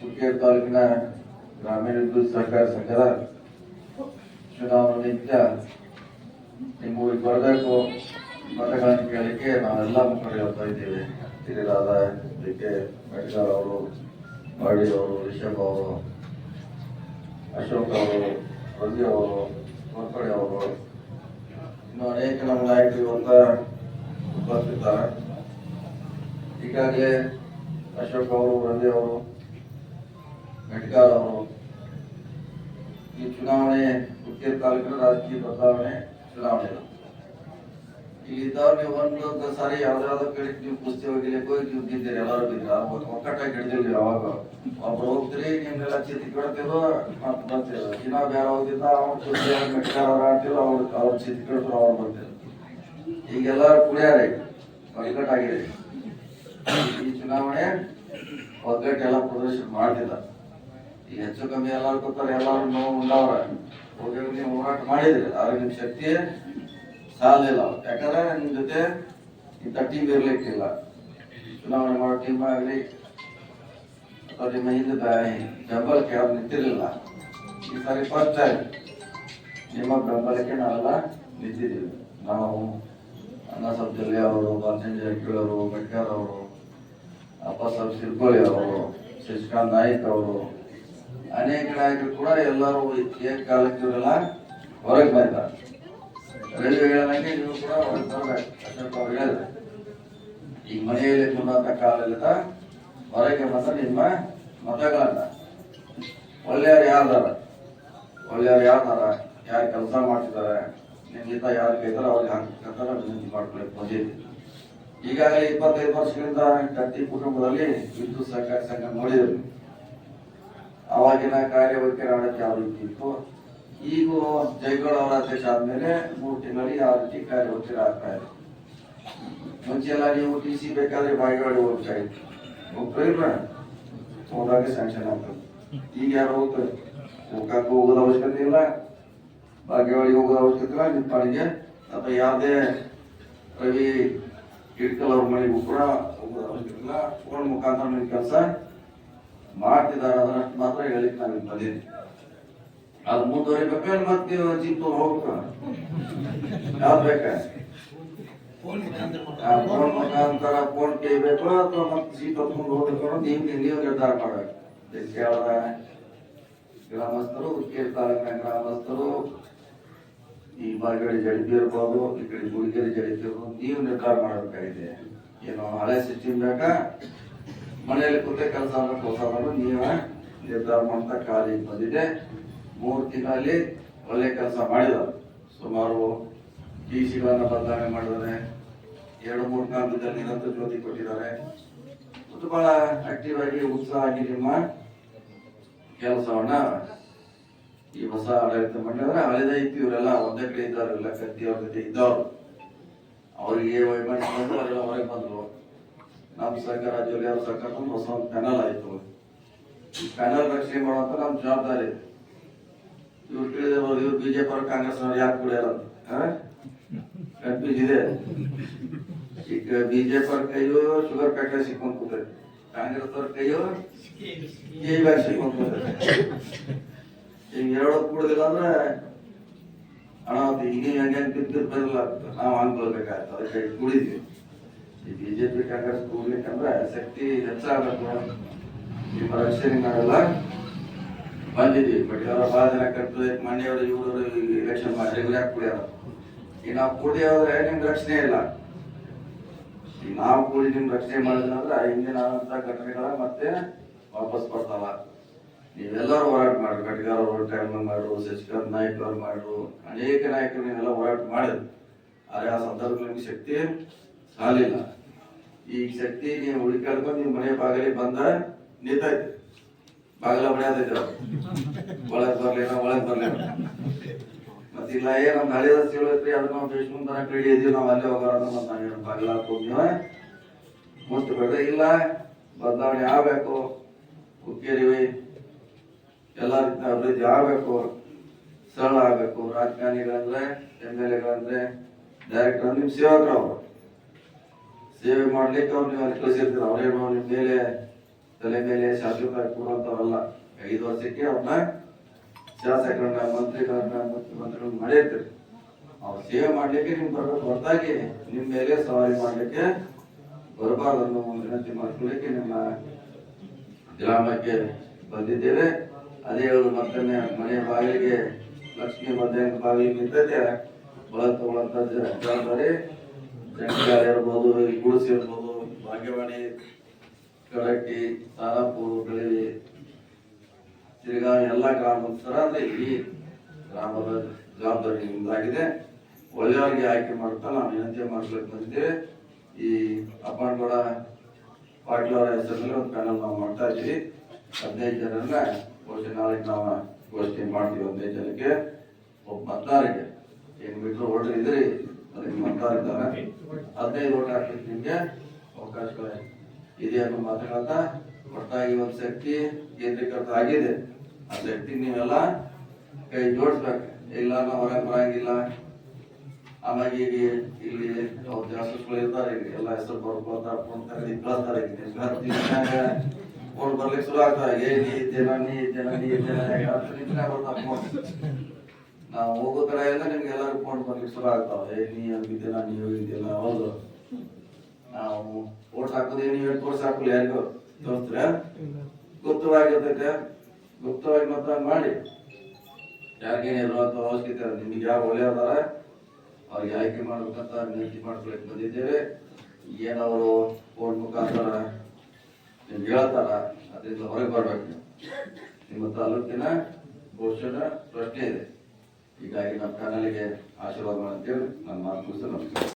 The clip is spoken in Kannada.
ಹುಕ್ಕೇರಿ ತಾಲೂಕಿನ ಗ್ರಾಮೀಣ ವಿದ್ಯುತ್ ಸಹಕಾರ ಸಂಘದ ಚುನಾವಣೆ ನಿತ್ಯ ನಿಮ್ಮ ಊರಿಗೆ ಬರಬೇಕು ಮತಗಳನ್ನು ಕೇಳಲಿಕ್ಕೆ ನಾವೆಲ್ಲ ಮುಖಂಡರು ಹೇಳ್ತಾ ಇದ್ದೇವೆ. ಹಿರಿಯರಾದ ಡಿ ಕೆ ಮೆಡ್ಗಾರ್ ಅವರು ಮಾಡಿ ಅವರು, ರಿಷಬ್ ಅವರು, ಅಶೋಕ್ ಅವರು ರವಿ ಅವರು ಕೊರ್ಕಡೆ ಅವರು. ಇನ್ನು ಅನೇಕ ನಮ್ಮ ನಾಯಕರು ಅಂತ ಬರ್ತಿದ್ದಾರೆ ಈಗಾಗಲೇ ಅಶೋಕ್ ಅವರು ರವಿ ಅವರು ಮೆಡ್ಗಾರ್ ಅವರು ಈ ಚುನಾವಣೆ ಹುಕ್ಕೇರಿ ತಾಲೂಕಿನ ರಾಜಕೀಯ ಬದಲಾವಣೆ ಚುನಾವಣೆ ಇದು. ಇಲ್ಲಿ ಇದ್ದವ್ರು ನೀವು ಒಂದೊಂದು ಸಾರಿ ಯಾವ್ದಾವ್ದೋ ಕಡೆ ನೀವು ಕುಸ್ತಿ ಹೋಗಿಲಿಕ್ಕೆ ಹೋಗಿ ನೀವು ಬಿದ್ದೀರಿ ಎಲ್ಲರೂ ಬಿದ್ದೀರಿ ಅವಾಗ ಒಕ್ಕಟ್ಟಾಗಿ ಹಿಡಿದಿಲ್ಲ ಯಾವಾಗ ಒಬ್ರು ಹೋಗ್ತೀರಿ ನಿಮ್ನೆಲ್ಲ ಚಿತ್ತಿ ಕೊಡ್ತಿರೋ ಮತ್ತೆ ಬರ್ತಿರೋ ಇನ್ನ ಬೇರೆ ಹೋಗಿದ್ದ ಅವ್ರು ಕುಸ್ತಿ ಮೆಟ್ಕಾರ ಅವ್ರು ಆಡ್ತಿರೋ ಅವ್ರು ಅವ್ರು ಚಿತ್ತಿ ಕೊಡ್ತಾರ ಅವ್ರು ಬರ್ತಿರೋ ಈಗ ಎಲ್ಲರೂ ಕುಡಿಯಾರೆ ಒಗ್ಗಟ್ಟಾಗಿದೆ ಈ ಚುನಾವಣೆ ಒಗ್ಗಟ್ಟೆಲ್ಲ ಪ್ರದರ್ಶನ ಮಾಡಲಿಲ್ಲ. ಈಗ ಹೆಚ್ಚು ಕಮ್ಮಿ ಎಲ್ಲರೂ ಕೊಡ್ತಾರೆ ಎಲ್ಲರೂ ನೋವು ಉಂಡವ್ರ. ಹೋಗಿ ನೀವು ಹೋರಾಟ ಮಾಡಿದ್ರಿ ಆದ್ರೆ ನಿಮ್ ಶಕ್ತಿ ಸಾಲಿಲ್ಲ. ಯಾಕಂದ್ರೆ ನಿಮ್ ಜೊತೆ ಇಂಥ ಟೀಮ್ ಇರ್ಲಿಕ್ಕಿಲ್ಲ. ಚುನಾವಣೆ ಮಾಡೋ ಟೀಮ್ ಆಗಲಿ, ಅಥವಾ ನಿಮ್ಮ ಹಿಂದೆ ಬೆ- ಬೆಂಬಲಕ್ಕೆ ಯಾರು ನಿಂತಿರಲಿಲ್ಲ. ಈ ಸಾರಿ ಫಸ್ಟ್ ಟೈಮ್ ನಿಮ್ಮ ಬೆಂಬಲಕ್ಕೆ ನಾವೆಲ್ಲ ನಿಂತಿದ್ದೀವಿ. ನಾವು ಅಣ್ಣ ಸಬ್ಜಲ್ಲಿ ಜಲ್ಲೆ ಅವರು ಬಾಲಚಂದ್ರ ಜಾರಕಿಹೊಳಿ ಅವರು ಅವರು ಅಪ್ಪ ಸಾಬ್ ಶಿರ್ಕೋಳಿ ಅವರು, ಶಶಿಕಾಂತ್ ನಾಯ್ಕ್ ಅವರು, ಅನೇಕ ನಾಯಕರು ಕೂಡ ಎಲ್ಲರೂ ಏಕಕಾಲಕ್ಕೆ ಇವರೆಲ್ಲ ಹೊರಗೆ ಬಂದಿದ್ದಾರೆ. ರೈಲ್ವೆ ಹೇಳಿದಂಗೆ ನೀವು ಕೂಡ ಹೊರಗೆ ಬರಬೇಕು ಅಶೋಕ್ ಅವ್ರು ಹೇಳಿದ್ರೆ. ಈಗ ಮನೆಯಲ್ಲಿ ಕುಂದಂತ ಕಾಲದಿಂದ ಹೊರಗೆ ಬಂದ ನಿಮ್ಮ ಮತಗಳನ್ನ. ಒಳ್ಳೆಯವ್ರು ಯಾರ್ದಾರ? ಒಳ್ಳೆಯವ್ರು ಯಾರ್ದಾರ? ಯಾರು ಕೆಲಸ ಮಾಡ್ತಿದ್ದಾರೆ? ನಿಮ್ಗಿಂತ ಯಾರು ಕೈತಾರ ಅವ್ರಿಗೆ ಹಾಕ್ತಾರೆ ವಿನಂತಿ ಮಾಡ್ಕೊಳ್ಳಿ ಬಂದಿದ್ದೆ ಈಗಾಗಲೇ ಇಪ್ಪತ್ತೈದು ವರ್ಷಗಳಿಂದ ಕತ್ತಿ ಕುಟುಂಬದಲ್ಲಿ ವಿದ್ಯುತ್ ಸಹಕಾರಿ ಸಂಘ ನೋಡಿದ್ರು. ಅವಾಗಿನ ಕಾರ್ಯವೈಖರಿ ಆಡಕ್ಕೆ ಯಾವ ರೀತಿ ಇತ್ತು? ಈಗ ಜೈಗೌಡ ಅವರ ಅಧ್ಯಕ್ಷ ಆದ್ಮೇಲೆ ಮೂರು ತಿಂಗಳಿಗೆ ಯಾವ ರೀತಿ ಕಾರ್ಯವೈಖರಿ ಆಗ್ತಾ ಇದೆ. ಮುಂಚೆ ಎಲ್ಲ ನೀವು ಟಿ ಸಿ ಬೇಕಾದ್ರೆ ಬಾಯಿಗಾಡಿ ಹೋಗ್ತಾ ಇತ್ತು. ಹೋಗ್ತಿಲ್ಲ ಹೋದಾಗ ಸ್ಯಾಂಕ್ಷನ್ ಆಗ್ತದೆ ಈಗ ಯಾರು ಹೋಗ್ತಾರೆ ಹೋಗಕ್ಕೆ ಹೋಗೋದ ಅವಶ್ಯಕತೆ ಇಲ್ಲ. ಭಾಗ್ಯವಾಡಿಗೆ ಹೋಗೋದ ಅವಶ್ಯಕತೆ ಇಲ್ಲ. ನಿಮ್ಮ ಪಾಡಿಗೆ ಅಥವಾ ಯಾವುದೇ ರವಿ ಇಡ್ಕಲ್ ಅವ್ರ ಮನೆಗೂ ಕೂಡ ಫೋನ್ ಮುಖಾಂತರ ನಿಮ್ಮ ಕೆಲಸ ಮಾಡ್ತಿದ್ದಾರೆ ಅದರಷ್ಟು ಮಾತ್ರ ಹೇಳಿಕ್ ನಾನು ಬಂದಿದ್ದೀನಿ ಅದು ಮುಂದುವರಿಬೇಕಾದ್ರೆ ಮತ್ತೆ ನೀವು ಜೀಪ್ ಹೋಗ್ಬೇಕು ಯಾವ್ದು ಬೇಕಾ? ಫೋನ್ ಮುಖಾಂತರ ಫೋನ್ ಪೇ ಬೇಕು ಅಥವಾ ಮತ್ತೆ ಜೀಪ್ ಹೊತ್ಕೊಂಡು ಹೋಗ್ಬೇಕು ಅನ್ನೋದು ನೀವು ನೀವು ನಿರ್ಧಾರ ಮಾಡ್ಬೇಕು ಕೇಳದ. ಗ್ರಾಮಸ್ಥರು ಉಕ್ಕೇರಿ ತಾಲೂಕಿನ ಗ್ರಾಮಸ್ಥರು ಈ ಬಾಗೇಡಿ ಜಡಿಪಿ ಇರ್ಬೋದು ಈ ಕಡೆ ಗುಡಿಗೆರೆ ಜಡಿಪಿ ಇರ್ಬೋದು ನೀವು ನಿರ್ಧಾರ ಮಾಡಬೇಕಾಗಿದೆ. ಏನು ಹಳೆ ಸಿಸ್ಟಮ್ ಬೇಕ ಮನೆಯಲ್ಲಿ ಕೂತೆ ಕೆಲಸ ಮಾಡಬೇಕು ಹೊಸ ಮಾಡಲು ನೀವೇ ನಿರ್ಧಾರ ಮಾಡ್ತಾ ಖಾಲಿ ಬಂದಿದೆ. ಮೂರು ತಿಂಗಳಲ್ಲಿ ಒಳ್ಳೆ ಕೆಲಸ ಮಾಡಿದ್ರು ಸುಮಾರು ಟಿ ಸಿಗಳನ್ನ ಬದಲಾವಣೆ ಮಾಡಿದ್ದಾರೆ. ಎರಡು, ಮೂರು ಕಾಲದಲ್ಲಿ ನಿರಂತರ ಜ್ಯೋತಿ ಕೊಟ್ಟಿದ್ದಾರೆ. ಮತ್ತು ಬಹಳ ಆಕ್ಟಿವ್ ಆಗಿ ಉತ್ಸಾಹ ಆಗಿ ನಿಮ್ಮ ಕೆಲಸವನ್ನ ಈ ಹೊಸ ಆಡಳಿತ ಮಂಡಳಿದ್ರೆ ಹಳೆದ ಇತ್ತು ಇವರೆಲ್ಲ ಒಂದೇ ಕಡೆ ಇದ್ದವರೆಲ್ಲ ಕತ್ತಿ ಅವ್ರ ಜೊತೆ ಇದ್ದವ್ರು. ಅವರಿಗೆ ವೈಮಾನಿಕ ಬಂದು ಅವರೆಲ್ಲ ಹೊರಗೆ ಬಂದ್ರು. ನಮ್ಮ ಸರ್ಕಾರ ಜೊತೆ ಅವ್ರ ಸರ್ಕಾರ ಹೊಸ ಒಂದು ಪ್ಯಾನಲ್ ಆಯ್ತು ಈ ಪ್ಯಾನಲ್ ರಕ್ಷಣೆ ಮಾಡುವಂತ ನಮ್ಮ ಜವಾಬ್ದಾರಿ. ಇವ್ರು ಕೇಳಿದವರು ಇವ್ರು ಬಿಜೆಪಿ ಅವ್ರು ಕಾಂಗ್ರೆಸ್ ಅವ್ರು ಯಾಕೆ ಕುಡಿಯಾರ ಕನ್ಫ್ಯೂಸ್ ಇದೆ. ಈಗ ಬಿಜೆಪಿ ಅವ್ರ ಕೈಯು ಶುಗರ್ ಫ್ಯಾಕ್ಟ್ರಿ ಸಿಕ್ಕೊಂಡ್ ಕೂತೈತಿ ಕಾಂಗ್ರೆಸ್ ಅವ್ರ ಕೈಯು ಬ್ಯಾಗ್ ಸಿಕ್ಕೊಂಡ್ ಕೂತೈತಿ ಈಗ ಹೇಳೋದ್ ಕುಡಿದಿಲ್ಲ ಅಂದ್ರೆ ಹಣ ಹಿಂಗೆ ಹೆಂಗೆ ತಿರ್ತಿರ್ತಾರಲ್ಲ ನಾವು ಅನ್ಕೊಳ್ಬೇಕಾಗ್ತದೆ ಅದಕ್ಕೆ ಕೂಡಿದ್ವಿ. ಈ ಬಿಜೆಪಿ, ಕಾಂಗ್ರೆಸ್ ಕೂಡ್ಲಿಕ್ಕಂದ್ರೆ ಶಕ್ತಿ ಹೆಚ್ಚಾಗಬೇಕು. ನಿಮ್ಮ ರಕ್ಷಣೆ ನಾವೆಲ್ಲ ಬಂದಿದ್ವಿ ಬಟ್ ಅವರ ಭಾಳ ಜನ ಕರ್ತದೆ ಮನೆಯವರು ಇವರು ಎಲೆಕ್ಷನ್ ಮಾಡಿ ಯಾಕೆ ಕುಡಿಯೋರು. ಈಗ ನಾವು ಕುಡಿಯೋದ್ರೆ ನಿಮ್ಗೆ ರಕ್ಷಣೆ ಇಲ್ಲ. ಈಗ ನಾವು ಕೂಡಿ ನಿಮ್ ರಕ್ಷಣೆ ಮಾಡಿದ್ರೆ ಹಿಂದಿನ ಆದಂತ ಘಟನೆಗಳ ಮತ್ತೆ ವಾಪಸ್ ಬರ್ತಾವ. ನೀವೆಲ್ಲರೂ ಹೋರಾಟ ಮಾಡ್ರಿ. ಗಡ್ಗಾರ್ ಅವರು ಟೈಮ್ ಮಾಡ್ರು ಶಶಿಕಾಂತ್ ನಾಯ್ಕ ಅವರು ಮಾಡ್ರು, ಅನೇಕ ನಾಯಕರು ನೀವೆಲ್ಲ ಹೋರಾಟ ಮಾಡಿದ್ರು. ಆದರೆ ಆ ಸಂದರ್ಭದಲ್ಲಿ ನಿಮ್ಗೆ ಶಕ್ತಿ ಸಾಲಿಲ್ಲ. ಈ ಶಕ್ತಿ ನೀವು ಹುಡುಕಾಡ್ಕೊಂಡು ನಿಮ್ಮ ಮನೆ ಬಾಗಿಲಿಗೆ ಬಂದ ನಿಂತೈತಿ ಬಾಗಿಲ ಆದೈತೆ ಒಳಗೆ ಬರ್ಲಿಲ್ಲ ಒಳಗ್ ಬರ್ಲಿಲ್ಲ ಮತ್ತಿಲ್ಲ ಏ ನಮ್ಮ ಹಳೆ ರಸ್ತೆ ಹೇಳತ್ರಿ ಅದನ್ನ ನಾವು ದೇಶಮುಖ ತನಕ ಇದೀವಿ, ನಾವು ಅಲ್ಲೇ ಹೋಗೋಣ ಮತ್ತೆ ನಾವೇನು ಬಾಗಿಲ ಹಾಕೋದ್ನೀವ ಮುಟ್ಟು ಇಲ್ಲ, ಬದಲಾವಣೆ ಆಗ್ಬೇಕು. ಹುಕ್ಕೇರಿವಿ. ಎಲ್ಲ ರೀತಿಯ ಅಭಿವೃದ್ಧಿ ಆಗಬೇಕು. ಸರಳ ಆಗಬೇಕು. ರಾಜಕಾರಣಿಗಳಂದ್ರೆ ಎಂ ಎಲ್ ಎಗಳಂದ್ರೆ ಡೈರೆಕ್ಟರ್ ನಿಮ್ ಸೇವಕರು ಅವರು. ಸೇವೆ ಮಾಡ್ಲಿಕ್ಕೆ ಅವ್ರು ನೀವು ಅಲ್ಲಿ ಕಳಿಸಿರ್ತೀರ. ಅವ್ರೇನು ನಿಮ್ಮ ಮೇಲೆ, ತಲೆ ಮೇಲೆ ಶಾಸಕ ಕೊಡುವಂತವಲ್ಲ ಐದು ವರ್ಷಕ್ಕೆ ಅವ್ರನ್ನ ಶಾಸಕರನ್ನ, ಮಂತ್ರಿಗಳನ್ನ, ಮುಖ್ಯಮಂತ್ರಿಗಳನ್ನ ಮಾಡಿರ್ತೀರಿ. ಅವ್ರು ಸೇವೆ ಮಾಡ್ಲಿಕ್ಕೆ ನಿಮ್ ಬರ್ಬೇಕು ಹೊರತಾಗಿ ನಿಮ್ ಮೇಲೆ ಸವಾರಿ ಮಾಡ್ಲಿಕ್ಕೆ ಬರಬಾರ್ದು ಅನ್ನೋ ವಿನಂತಿ ಮಾಡ್ಕೊಳ್ಳಿಕ್ಕೆ ನಿಮ್ಮ ಗ್ರಾಮಕ್ಕೆ ಬಂದಿದ್ದೇವೆ. ಅದೇ ಒಂದು ಮತ್ತೊಮ್ಮೆ, ಮನೆ ಬಾಗಿಲಿಗೆ ಲಕ್ಷ್ಮಿ ಮಧ್ಯಾಹ್ನ ಬಾಗಿಲಿಗೆ ನಿಂತೈತೆ ಬಳ ತಗೊಳ್ಳಂತ ಜವಾಬ್ದಾರಿ. ಇರ್ಬೋದು ಗುಡಿಸಿ ಇರ್ಬೋದು ಭಾಗ್ಯವಾಣಿ ಕಡಕಿ ತಾರಾಪುರ ಕಳಿ ತಿರ್ಗಾ ಎಲ್ಲ ಗ್ರಾಮಸ್ಥರ ಅಂದ್ರೆ ಈ ಗ್ರಾಮದ ಜವಾಬ್ದಾರಿ ನಿಮ್ದಾಗಿದೆ ಒಳ್ಳೆಯವರಿಗೆ ಆಯ್ಕೆ ಮಾಡ್ತಾ ನಾವು ವಿನಂತಿ ಮಾಡ್ಲಿಕ್ಕೆ ಬಂದಿದ್ದೇವೆ ಈ ಅಪ್ಪನಗೌಡ ಪಾಟೀಲ್ ಅವರ ಹೆಸರಿನಲ್ಲಿ ಒಂದು ಪ್ಯಾನಲ್ ನಾವು ಮಾಡ್ತಾ ಇದ್ದೀವಿ. ಹದಿನೈದು ಜನರನ್ನ ಬಹುಶಃ ನಾಳೆ ನಾವು ಘೋಷಣೆ ಮಾಡ್ತೀವಿ ಒಂದೇ ಜನಕ್ಕೆ. ಒಬ್ಬ ಮತದಾರರಿಗೆ. ಏನು ಬಿಟ್ಟರು ಓಟರ್ ಇದ್ರಿ ಅದಕ್ಕೆ ಮತದಾರ ಇದ್ದಾರೆ. ಹದಿನೈದು ಓಟ್ ಹಾಕ್ಲಿಕ್ಕೆ ನಿಮಗೆ ಅವಕಾಶಗಳು. ಇದೆ ಅನ್ನೋ ಮಾತುಗಳನ್ನ ಒಟ್ಟಾಗಿ ಒಂದು ಶಕ್ತಿ ಕೇಂದ್ರೀಕೃತ ಆಗಿದೆ. ಆ ಶಕ್ತಿ ನೀವೆಲ್ಲ ಕೈ ಜೋಡಿಸ್ಬೇಕು. ಇಲ್ಲ ನಾವು ಹೊರಗೆ ಬರಂಗಿಲ್ಲ. ಆಮೇಲೆ ಈಗ ಇಲ್ಲಿ ಅವ್ರ ಜಾಸೂಸ್ಗಳು ಇರ್ತಾರೆ. ಎಲ್ಲ ಹೆಸರು ಕರೆದಿ ಕಳ್ಸ್ತಾರೆ. ಫೋನ್ ಬರ್ಲಿಕ್ಕೆ ಶುರು ಆಗ್ತದೆ ಏ, ನೀ ಇದ್ದೇನ ನೀ ಇದ್ದೇನ ನೀ ಇದ್ದೇನ ನಾವು ಹೋಗೋ ಎಲ್ಲ ನಿಮ್ಗೆ ಎಲ್ಲರೂ ಫೋನ್ ಬರ್ಲಿಕ್ಕೆ ಶುರು ಆಗ್ತಾವ. ಏ, ನೀ ಹಂಗಿದ್ದೇನ ನೀ ಹೋಗಿದ್ದೇನ ಹೌದು. ನಾವು ಓಟ್ ಹಾಕೋದು ಏನು ಹೇಳಿ ವರ್ಷ ಹಾಕಲಿ ಯಾರಿಗೂ ತೋರಿಸ್ತೀರ? ಗುಪ್ತವಾಗಿರ್ತೈತೆ. ಗುಪ್ತವಾಗಿ ಮತ ಮಾಡಿ. ಯಾರಿಗೇನು ಇರುವಂತ ಅವಶ್ಯಕತೆ. ನಿಮ್ಗೆ ಯಾವ ಒಳ್ಳೆಯದಾರ ಅವ್ರಿಗೆ ಆಯ್ಕೆ ಮಾಡ್ಬೇಕಂತ ವಿನಂತಿ ಮಾಡ್ಕೊಳಕ್ ಬಂದಿದ್ದೇವೆ. ಏನವರು ಫೋನ್ ಮುಖಾಂತರ ನಿಮ್ಗೆ ಹೇಳ್ತಾರ, ಅದರಿಂದ ಹೊರಗೆ ಬರ್ಬೇಕು ನೀವು. ನಿಮ್ಮ ತಾಲೂಕಿನ ಭವಿಷ್ಯದ ಪ್ರಶ್ನೆ ಇದೆ. ಹೀಗಾಗಿ ನಮ್ಮ ಚಾನಲ್ಗೆ ಆಶೀರ್ವಾದ ಮಾಡ್ತೇವೆ ನನ್ನ ಮಾತು ಮುಗಿಸಿ ನಮಸ್ಕಾರ.